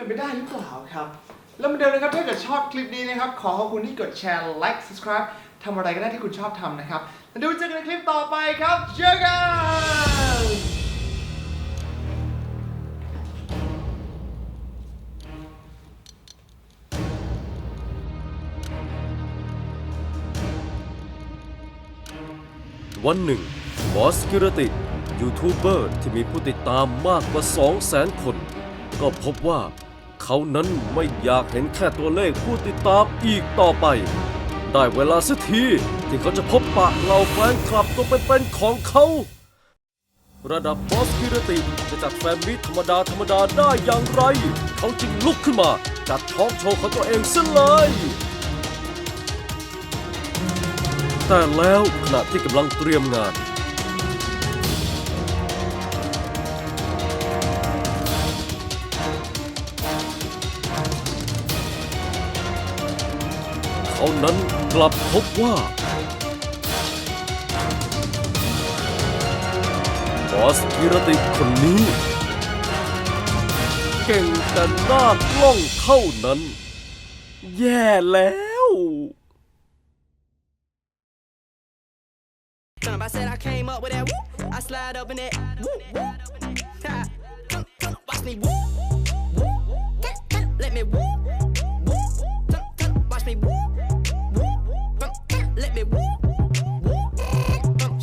เป็นไปได้หรือเปล่าครับ แล้วเหมือนเดิมนะครับถ้าเกิดชอบคลิปนี้นะครับ ขอขอบคุณที่กดแชร์ไลค์ subscribe ทำอะไรก็ได้ที่คุณชอบทำนะครับ แล้วเดี๋ยวเจอกันในคลิปต่อไปครับเจอกันวันหนึ่งบอสกิรติ ยูทูบเบอร์ที่มีผู้ติดตามมากกว่า 2 0 0แสนคน ก็พบว่า เขานั้นไม่อยากเห็นแค่ตัวเลขผู้ติดตามอีกต่อไป ได้เวลาสักทีที่เขาจะพบปะเหล่าแฟนคลับตัวเป็นๆของเขา ระดับบอสกิรติจะจัดแฟนมิตรธรรมดาธรรมดาได้อย่างไร เขาจึงลุกขึ้นมาจัดทอล์กโชว์ของตัวเองซะเลยแต่แล้วขณะที่กำลังเตรียมงาน เขานั้นกลับพบว่าบอสกิรติคนนี้ เก่งแต่หน้ากล้องเท่านั้น แย่แล้ว I said I came up with that whoop. I slide up in that whoop whoop. Ha. Come, come, watch me whoop. Whoop. Let me whoop. Whoop. Come, come, watch me whoop. Woo!